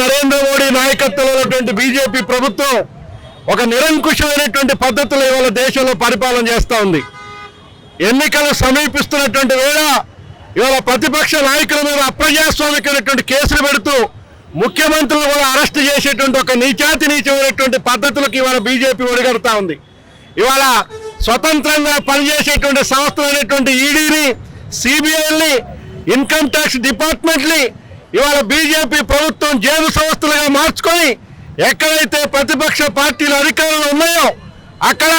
నరేంద్ర మోడీ నాయకత్వంలో ఉన్నటువంటి బీజేపీ ప్రభుత్వం ఒక నిరంకుశమైనటువంటి పద్ధతులు ఇవాళ దేశంలో పరిపాలన చేస్తూ ఉంది. ఎన్నికలు సమీపిస్తున్నటువంటి వేళ ఇవాళ ప్రతిపక్ష నాయకుల మీద అప్రజాస్వామికమైనటువంటి కేసులు పెడుతూ ముఖ్యమంత్రులు కూడా అరెస్ట్ చేసేటువంటి ఒక నీచాతి నీచమైనటువంటి పద్ధతులకు ఇవాళ బీజేపీ ఒడిగడుతూ ఉంది. ఇవాళ స్వతంత్రంగా పనిచేసేటువంటి సంస్థలైనటువంటి ఈడీని సిబిఐని ఇన్కమ్ ట్యాక్స్ డిపార్ట్మెంట్ని ఇవాళ బీజేపీ ప్రభుత్వం జేబు సంస్థలుగా మార్చుకొని ఎక్కడైతే ప్రతిపక్ష పార్టీలు అధికారంలో ఉన్నాయో అక్కడ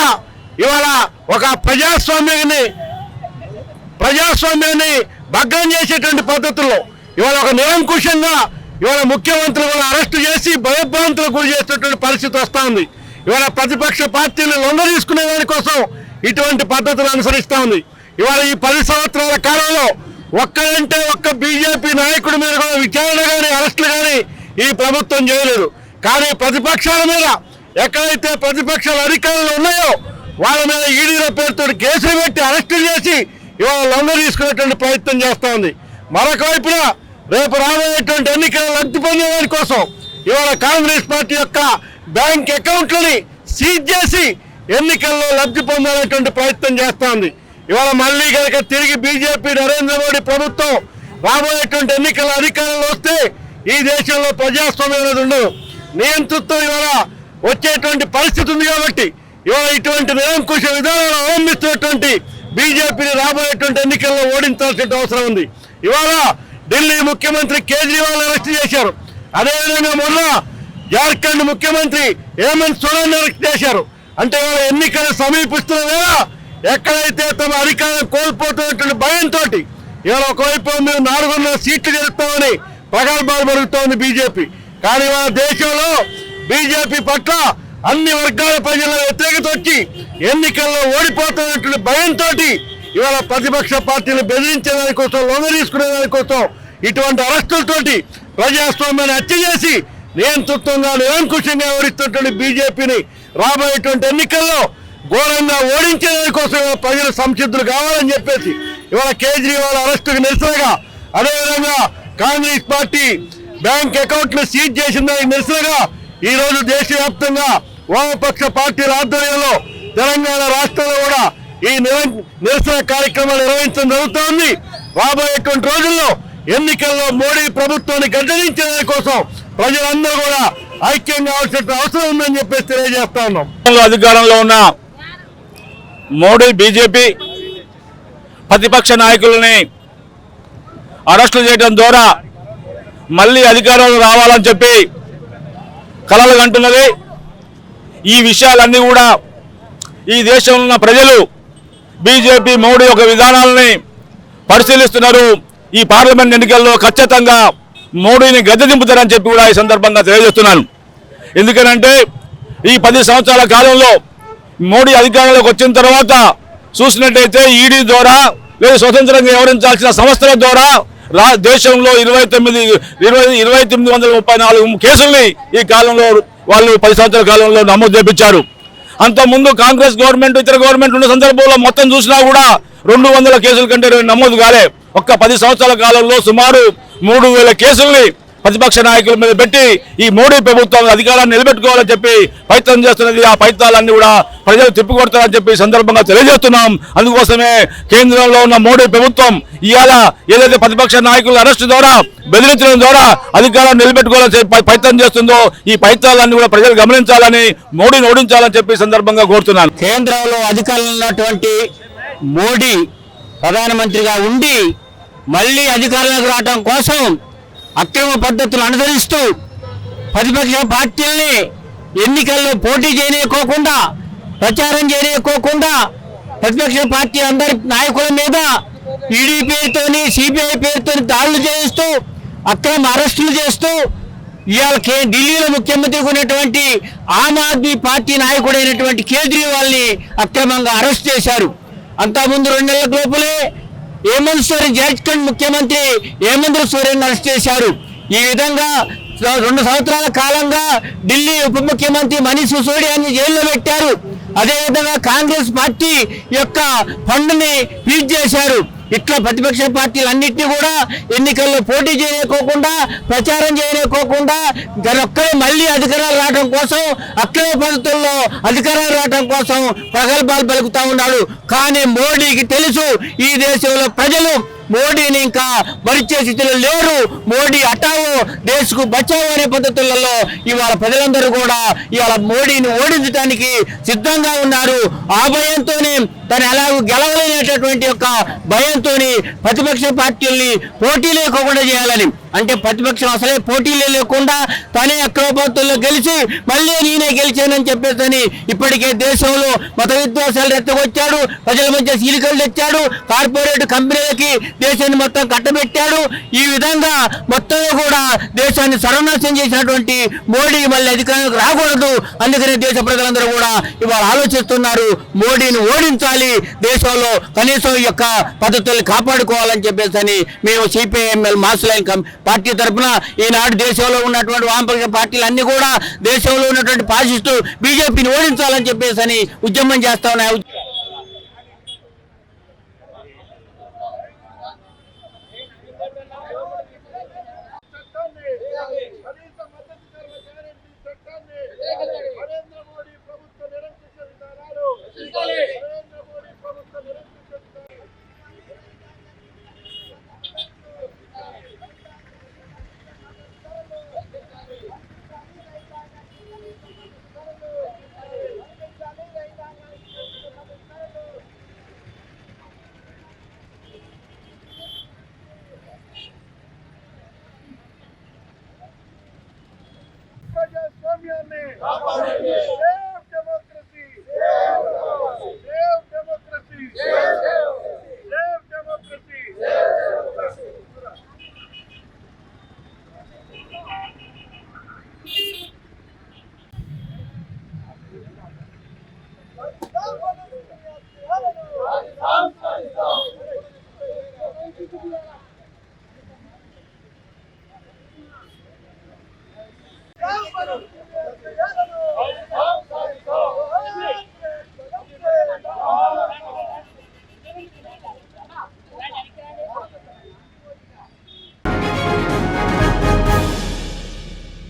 ఇవాళ ఒక ప్రజాస్వామ్యాన్ని ప్రజాస్వామ్యాన్ని భగ్నం చేసేటువంటి పద్ధతుల్లో ఇవాళ ఒక నిరంకుశంగా ఇవాళ ముఖ్యమంత్రులు కూడా అరెస్టు చేసి భయభ్రాంతులకు గురి చేసేటువంటి పరిస్థితి వస్తూ ఉంది. ఇవాళ ప్రతిపక్ష పార్టీలు లొంగ తీసుకునే దానికోసం ఇటువంటి పద్ధతులు అనుసరిస్తూ ఉంది. ఇవాళ ఈ పది సంవత్సరాల కాలంలో ఒక్కరంటే ఒక్క బీజేపీ నాయకుడి మీద కూడా విచారణ కానీ అరెస్టులు కానీ ఈ ప్రభుత్వం చేయలేదు. కానీ ప్రతిపక్షాల మీద ఎక్కడైతే ప్రతిపక్షాల అధికారులు ఉన్నాయో వాళ్ళ మీద ఈడీల పేరుతో కేసులు పెట్టి అరెస్టులు చేసి ఇవాళ లొంగ తీసుకునేటువంటి ప్రయత్నం చేస్తూ ఉంది. మరొక వైపున రేపు రాబోయేటువంటి ఎన్నికల లబ్ధి పొందేదాని కోసం ఇవాళ కాంగ్రెస్ పార్టీ యొక్క బ్యాంక్ అకౌంట్లని సీజ్ చేసి ఎన్నికల్లో లబ్ధి పొందాలనేటువంటి ప్రయత్నం చేస్తూ ఉంది. ఇవాళ మళ్ళీ కనుక తిరిగి బీజేపీ నరేంద్ర మోడీ ప్రభుత్వం రాబోయేటువంటి ఎన్నికల అధికారంలో వస్తే ఈ దేశంలో ప్రజాస్వామ్యం అనేది ఉండదు. నియంతృత్వం ఇవాళ వచ్చేటువంటి పరిస్థితి ఉంది కాబట్టి ఇవాళ ఇటువంటి నిరంకుశ విధానాలు అవలంబిస్తున్నటువంటి బీజేపీని రాబోయేటువంటి ఎన్నికల్లో ఓడించాల్సిన అవసరం ఉంది. ఇవాళ ఢిల్లీ ముఖ్యమంత్రి కేజ్రీవాల్ అరెస్ట్ చేశారు. అదేవిధంగా మొన్న జార్ఖండ్ ముఖ్యమంత్రి హేమంత్ సోరెన్ అరెస్ట్ చేశారు. అంటే ఇవాళ ఎన్నికలు సమీపిస్తున్న వేళ ఎక్కడైతే తమ అధికారం కోల్పోతున్నటువంటి భయంతో ఇవాళ ఒకవైపు మేము నాలుగున్నర సీట్లు గెలుస్తామని ప్రగల్భాలు పెరుగుతోంది బీజేపీ. కానీ మన దేశంలో బీజేపీ పట్ల అన్ని వర్గాల ప్రజల వ్యతిరేకత వచ్చి ఎన్నికల్లో ఓడిపోతున్నటువంటి భయంతో ఇవాళ ప్రతిపక్ష పార్టీలు బెదిరించే దానికోసం లొంగ తీసుకునే దానికోసం ఇటువంటి అరెస్టులతోటి ప్రజాస్వామ్యాన్ని హత్య చేసి నియంతృత్వంగా నిరంకుశంగా ఓడిస్తున్నటువంటి బీజేపీని రాబోయేటువంటి ఎన్నికల్లో ఘోరంగా ఓడించే కోసం ప్రజలు సంసిద్ధులు కావాలని చెప్పేసి ఇవాళ కేజ్రీవాల్ అరెస్టుకు నిరసనగా అదేవిధంగా కాంగ్రెస్ పార్టీ బ్యాంక్ అకౌంట్లు సీజ్ చేసిన దానికి నిరసనగా ఈ రోజు దేశవ్యాప్తంగా వామపక్ష పార్టీల ఆధ్వర్యంలో తెలంగాణ రాష్ట్రంలో కూడా ఈ నిరసన కార్యక్రమాలు నిర్వహించడం జరుగుతోంది. రాబోయేటువంటి రోజుల్లో ఎన్నికల్లో మోడీ ప్రభుత్వాన్ని గద్దరించడానికి కోసం ప్రజలందరూ కూడా ఐక్యం కావాల్సిన అవసరం ఉందని చెప్పేసి తెలియజేస్తా ఉన్నాం. అధికారంలో ఉన్న మోడీ బీజేపీ ప్రతిపక్ష నాయకులని అరెస్టులు చేయడం ద్వారా మళ్ళీ అధికారంలో రావాలని చెప్పి కలలు కంటున్నది. ఈ విషయాలన్నీ కూడా ఈ దేశంలో ఉన్న ప్రజలు బీజేపీ మోడీ యొక్క విధానాలని పరిశీలిస్తున్నారు. ఈ పార్లమెంట్ ఎన్నికల్లో ఖచ్చితంగా మోడీని గద్దె దింపుతారని చెప్పి కూడా ఈ సందర్భంగా తెలియజేస్తున్నాను. ఎందుకనంటే ఈ పది సంవత్సరాల కాలంలో మోడీ అధికారంలోకి వచ్చిన తర్వాత చూసినట్టయితే ఈడీ ద్వారా లేదా స్వతంత్రంగా వివరించాల్సిన సంస్థల ద్వారా రా దేశంలో ఇరవై తొమ్మిది ఇరవై ఇరవై తొమ్మిది వందల ముప్పై నాలుగు కేసుల్ని ఈ కాలంలో వాళ్ళు పది సంవత్సరాల కాలంలో నమోదు చేపించారు. అంతకుముందు కాంగ్రెస్ గవర్నమెంట్ ఇతర గవర్నమెంట్ ఉన్న సందర్భంలో మొత్తం చూసినా కూడా రెండు వందల కేసుల కంటే నమోదు కాలే. ఒక్క పది సంవత్సరాల కాలంలో సుమారు మూడు వేల కేసుల్ని ప్రతిపక్ష నాయకుల మీద పెట్టి ఈ మోడీ ప్రభుత్వం అధికారాన్ని నిలబెట్టుకోవాలని చెప్పి ప్రయత్నం చేస్తున్నది. ఆ ప్రయత్నాలన్నీ కూడా ప్రజలు తిప్పికొడతారని చెప్పి సందర్భంగా తెలియజేస్తున్నాం. అందుకోసమే కేంద్రంలో ఉన్న మోడీ ప్రభుత్వం ఇవాళ ఏదైతే ప్రతిపక్ష నాయకుల అరెస్టు ద్వారా బెదిరించడం ద్వారా అధికారాన్ని నిలబెట్టుకోవాలని ప్రయత్నం చేస్తుందో ఈ ప్రయత్నాలన్నీ కూడా ప్రజలు గమనించాలని మోడీని ఓడించాలని చెప్పి సందర్భంగా కోరుతున్నాను. కేంద్రంలో అధికారంలో ఉన్నటువంటి మోడీ ప్రధానమంత్రిగా ఉండి మళ్ళీ అధికారంలోకి రావడం కోసం అక్రమ పద్ధతులు అనుసరిస్తూ ప్రతిపక్ష పార్టీల్ని ఎన్నికల్లో పోటీ చేయనీయకోకుండా ప్రచారం చేయనీయకోకుండా ప్రతిపక్ష పార్టీ అందరి నాయకుల మీద ఈడీ పేరుతోని సిబిఐ పేరుతోని దాడులు చేయిస్తూ అక్రమ అరెస్టులు చేస్తూ ఇవాళ కే ఢిల్లీలో ముఖ్యమంత్రిగా ఉన్నటువంటి ఆమ్ ఆద్మీ పార్టీ నాయకుడైనటువంటి కేజ్రీవాల్ని అక్రమంగా అరెస్ట్ చేశారు. అంతకుముందు రెండు నెలల లోపలే హేమంత్ సోరెన్ జార్ఖండ్ ముఖ్యమంత్రి హేమంత్ సోరెన్ అరెస్ట్ చేశారు. ఈ విధంగా రెండు సంవత్సరాల కాలంగా ఢిల్లీ ఉప ముఖ్యమంత్రి మనీష్ సిసోడియాని జైల్లో పెట్టారు. అదేవిధంగా కాంగ్రెస్ పార్టీ యొక్క ఫండ్ని ఫ్రీజ్ చేశారు. ఇట్లా ప్రతిపక్ష పార్టీలన్నింటినీ కూడా ఎన్నికల్లో పోటీ చేయకోకుండా ప్రచారం చేయకోకుండా ఒక్కరే మళ్ళీ అధికారాలు రావడం కోసం అక్రమ పద్ధతుల్లో అధికారాలు రావడం కోసం ప్రగల్భాలు పలుకుతా ఉన్నాడు. కానీ మోడీకి తెలుసు ఈ దేశంలో ప్రజలు మోడీని ఇంకా మరిచే స్థితిలో లేరు. మోడీ అటావో దేశకు బచావో అనే పద్ధతులలో ఇవాళ ప్రజలందరూ కూడా ఇవాళ మోడీని ఓడించడానికి సిద్ధంగా ఉన్నారు. ఆ భయంతోనే తను ఎలాగో గెలవలేనటువంటి యొక్క భయంతో ప్రతిపక్ష పార్టీల్ని పోటీ లేకుండా చేయాలని అంటే ప్రతిపక్షం అసలే పోటీలే లేకుండా తనే అక్రమ గెలిచి మళ్ళీ నేనే గెలిచానని చెప్పేసి ఇప్పటికే దేశంలో మత విద్వేషాలు రెత్తగొచ్చాడు ప్రజల మధ్య సీలికలు తెచ్చాడు. కార్పొరేట్ కంపెనీలకి దేశాన్ని మొత్తం కట్టబెట్టాడు. ఈ విధంగా మొత్తం కూడా దేశాన్ని సర్వనాశనం చేసినటువంటి మోడీ మళ్ళీ అధికారంలోకి రాకూడదు. అందుకనే దేశ ప్రజలందరూ కూడా ఇవాళ ఆలోచిస్తున్నారు. మోడీని ఓడించాలి. దేశంలో కనీసం యొక్క పద్ధతుల్ని కాపాడుకోవాలని చెప్పేసి అని మేము సిపిఐఎంఎల్ మాస్ లైన్ పార్టీ తరఫున ఈనాడు దేశంలో ఉన్నటువంటి వామపక్ష పార్టీలు అన్ని కూడా దేశంలో ఉన్నటువంటి పాసిస్టు బీజేపీని ఓడించాలని చెప్పేసి అని ఉద్యమం చేస్తా ఉన్నాయి. Thank you.